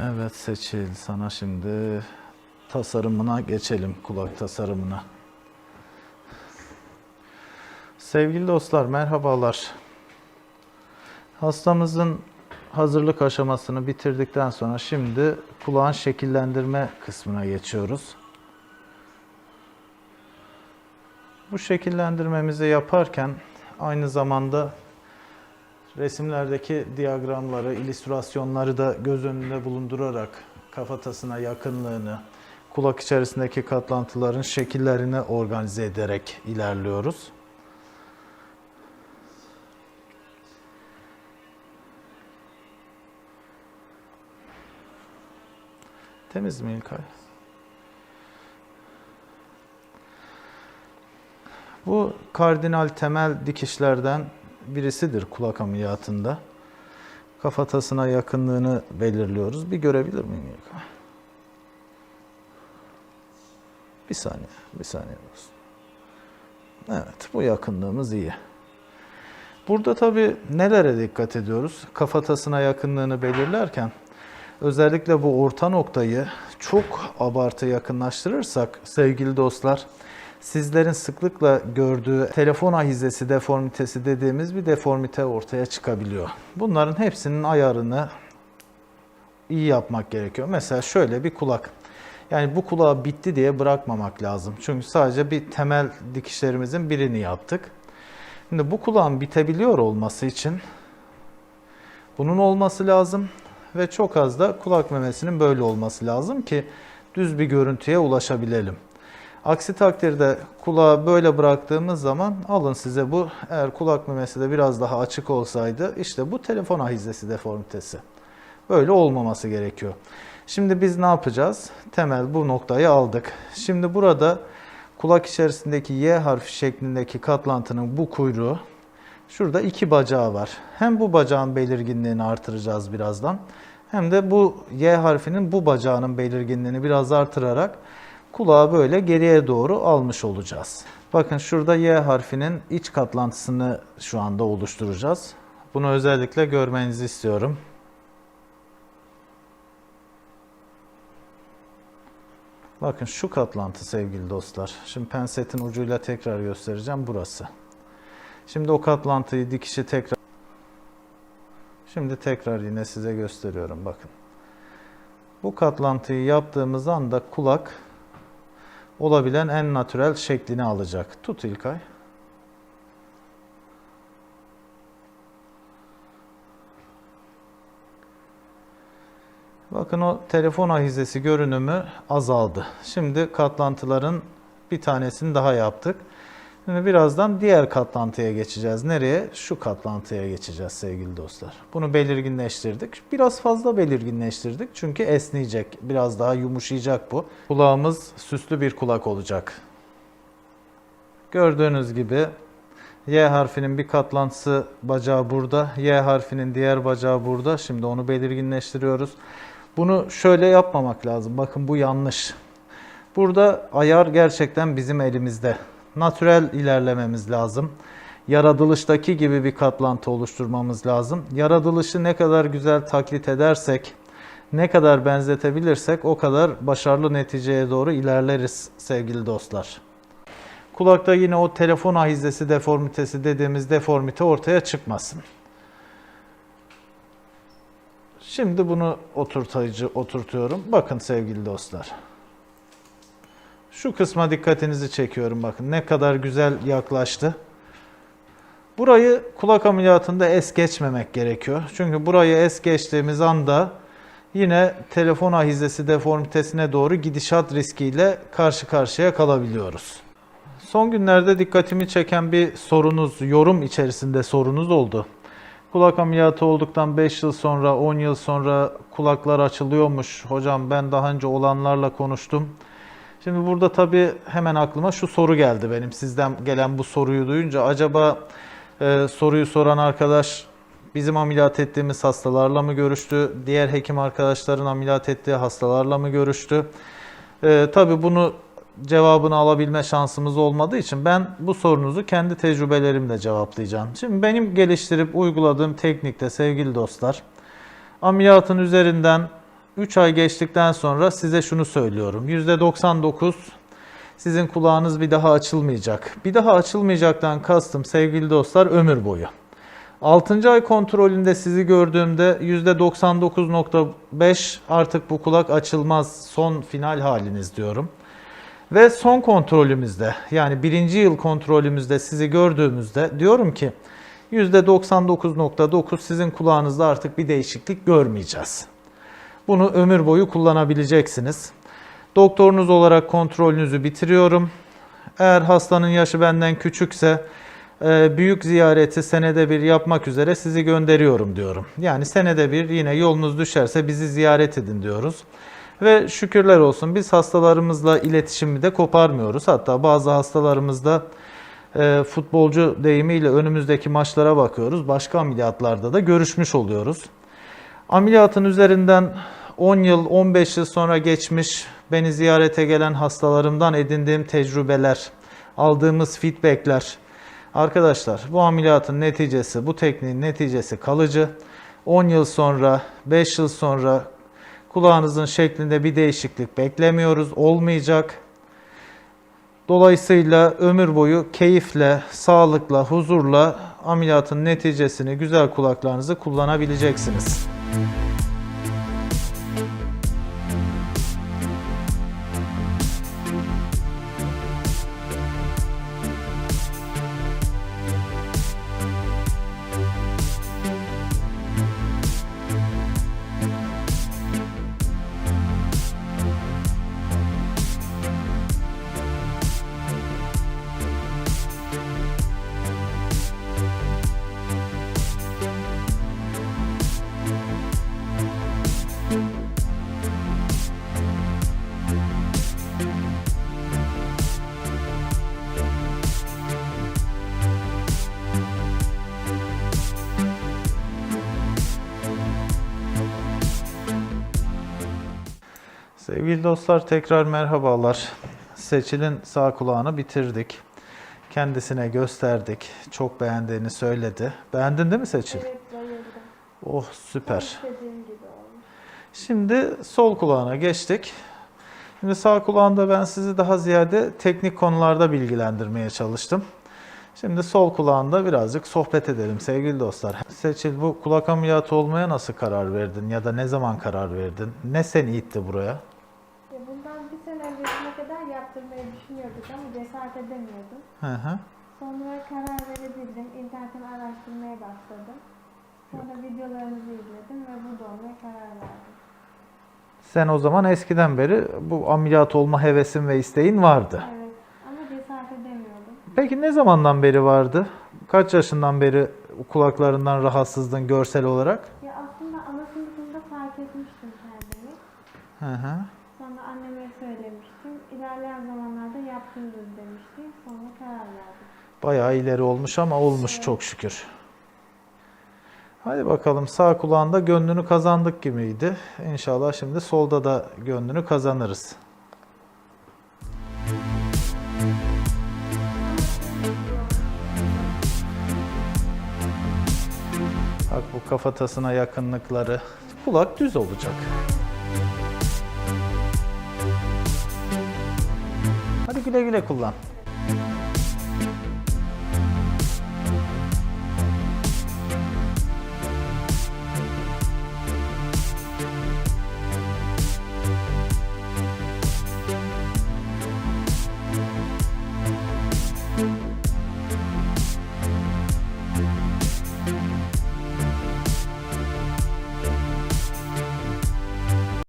Evet Seçil sana şimdi tasarımına geçelim kulak tasarımına. Sevgili dostlar merhabalar. Hastamızın hazırlık aşamasını bitirdikten sonra şimdi kulağın şekillendirme kısmına geçiyoruz. Bu şekillendirmemizi yaparken aynı zamanda resimlerdeki diyagramları, illüstrasyonları da göz önünde bulundurarak kafatasına yakınlığını, kulak içerisindeki katlantıların şekillerini organize ederek ilerliyoruz. Temiz mi İlkay? Bu kardinal temel dikişlerden birisidir kulak ameliyatında. Kafatasına yakınlığını belirliyoruz. Bir görebilir miyim? Bir saniye, bir saniye olsun. Evet, bu yakınlığımız iyi. Burada tabii nelere dikkat ediyoruz? Kafatasına yakınlığını belirlerken özellikle bu orta noktayı çok abartı yakınlaştırırsak sevgili dostlar sizlerin sıklıkla gördüğü telefon ahizesi deformitesi dediğimiz bir deformite ortaya çıkabiliyor. Bunların hepsinin ayarını iyi yapmak gerekiyor. Mesela şöyle bir kulak. Yani bu kulağı bitti diye bırakmamak lazım. Çünkü sadece bir temel dikişlerimizin birini yaptık. Şimdi bu kulağın bitebiliyor olması için bunun olması lazım ve çok az da kulak memesinin böyle olması lazım ki düz bir görüntüye ulaşabilelim. Aksi takdirde kulağı böyle bıraktığımız zaman alın size bu eğer kulak memesi de biraz daha açık olsaydı işte bu telefon ahizesi deformitesi. Böyle olmaması gerekiyor. Şimdi biz ne yapacağız? Temel bu noktayı aldık. Şimdi burada kulak içerisindeki Y harfi şeklindeki katlantının bu kuyruğu şurada iki bacağı var. Hem bu bacağın belirginliğini artıracağız birazdan. Hem de bu Y harfinin bu bacağının belirginliğini biraz artırarak kulağı böyle geriye doğru almış olacağız. Bakın şurada Y harfinin iç katlantısını şu anda oluşturacağız. Bunu özellikle görmenizi istiyorum. Bakın şu katlantı sevgili dostlar. Şimdi pensetin ucuyla tekrar göstereceğim burası. Şimdi o katlantıyı dikişi tekrar Şimdi tekrar yine size gösteriyorum bakın. Bu katlantıyı yaptığımız anda kulak olabilen en natürel şeklini alacak. Tut İlkay. Bakın o telefon ahizesi görünümü azaldı. Şimdi katlantıların bir tanesini daha yaptık. Şimdi birazdan diğer katlantıya geçeceğiz. Nereye? Şu katlantıya geçeceğiz sevgili dostlar. Bunu belirginleştirdik. Biraz fazla belirginleştirdik çünkü esneyecek. Biraz daha yumuşayacak bu. Kulağımız süslü bir kulak olacak. Gördüğünüz gibi Y harfinin bir katlantısı bacağı burada. Y harfinin diğer bacağı burada. Şimdi onu belirginleştiriyoruz. Bunu şöyle yapmamak lazım. Bakın bu yanlış. Burada ayar gerçekten bizim elimizde. Natürel ilerlememiz lazım. Yaratılıştaki gibi bir katlantı oluşturmamız lazım. Yaratılışı ne kadar güzel taklit edersek, ne kadar benzetebilirsek o kadar başarılı neticeye doğru ilerleriz sevgili dostlar. Kulakta yine o telefon ahizesi deformitesi dediğimiz deformite ortaya çıkmasın. Şimdi bunu oturtayıcı oturtuyorum. Bakın sevgili dostlar. Şu kısma dikkatinizi çekiyorum bakın ne kadar güzel yaklaştı. Burayı kulak ameliyatında es geçmemek gerekiyor. Çünkü burayı es geçtiğimiz anda yine telefon ahizesi deformitesine doğru gidişat riskiyle karşı karşıya kalabiliyoruz. Son günlerde dikkatimi çeken bir sorunuz, yorum içerisinde sorunuz oldu. Kulak ameliyatı olduktan 5 yıl sonra, 10 yıl sonra kulaklar açılıyormuş. Hocam ben daha önce olanlarla konuştum. Şimdi burada tabii hemen aklıma şu soru geldi benim sizden gelen bu soruyu duyunca. Acaba e, soruyu soran arkadaş bizim ameliyat ettiğimiz hastalarla mı görüştü? Diğer hekim arkadaşların ameliyat ettiği hastalarla mı görüştü? E, tabii bunu cevabını alabilme şansımız olmadığı için ben bu sorunuzu kendi tecrübelerimle cevaplayacağım. Şimdi benim geliştirip uyguladığım teknikte sevgili dostlar ameliyatın üzerinden 3 ay geçtikten sonra size şunu söylüyorum. %99 sizin kulağınız bir daha açılmayacak. Bir daha açılmayacaktan kastım sevgili dostlar ömür boyu. 6. ay kontrolünde sizi gördüğümde %99.5 artık bu kulak açılmaz son final haliniz diyorum. Ve son kontrolümüzde yani birinci yıl kontrolümüzde sizi gördüğümüzde diyorum ki %99.9 sizin kulağınızda artık bir değişiklik görmeyeceğiz. Bunu ömür boyu kullanabileceksiniz. Doktorunuz olarak kontrolünüzü bitiriyorum. Eğer hastanın yaşı benden küçükse e, büyük ziyareti senede bir yapmak üzere sizi gönderiyorum diyorum. Yani senede bir yine yolunuz düşerse bizi ziyaret edin diyoruz. Ve şükürler olsun biz hastalarımızla iletişimi de koparmıyoruz. Hatta bazı hastalarımızda e, futbolcu deyimiyle önümüzdeki maçlara bakıyoruz. Başka ameliyatlarda da görüşmüş oluyoruz. Ameliyatın üzerinden 10 yıl, 15 yıl sonra geçmiş beni ziyarete gelen hastalarımdan edindiğim tecrübeler, aldığımız feedbackler. Arkadaşlar bu ameliyatın neticesi, bu tekniğin neticesi kalıcı. 10 yıl sonra, 5 yıl sonra kulağınızın şeklinde bir değişiklik beklemiyoruz, olmayacak. Dolayısıyla ömür boyu keyifle, sağlıkla, huzurla ameliyatın neticesini, güzel kulaklarınızı kullanabileceksiniz. Sevgili dostlar tekrar merhabalar. Seçil'in sağ kulağını bitirdik. Kendisine gösterdik. Çok beğendiğini söyledi. Beğendin değil mi Seçil? Evet bayıldım. Oh süper. İstediğim gibi olmuş. Şimdi sol kulağına geçtik. Şimdi sağ kulağında ben sizi daha ziyade teknik konularda bilgilendirmeye çalıştım. Şimdi sol kulağında birazcık sohbet edelim sevgili dostlar. Seçil bu kulak ameliyatı olmaya nasıl karar verdin ya da ne zaman karar verdin? Ne seni itti buraya? Ya bundan bir sene öncesine kadar yaptırmayı düşünüyorduk ama cesaret edemiyordum. Hı hı. Sonra karar verebildim. İnternetten araştırmaya başladım. Sonra videolarınızı izledim ve burada olmaya karar verdim. Sen o zaman eskiden beri bu ameliyat olma hevesin ve isteğin vardı. Evet ama cesaret edemiyordum. Peki ne zamandan beri vardı? Kaç yaşından beri kulaklarından rahatsızdın görsel olarak? Ya aslında ana sınıfında fark etmiştim kendimi. Hı hı. Bayağı ileri olmuş ama olmuş çok şükür. Hadi bakalım sağ kulağında gönlünü kazandık gibiydi. İnşallah şimdi solda da gönlünü kazanırız. Bak bu kafatasına yakınlıkları. Kulak düz olacak. Hadi güle güle kullan.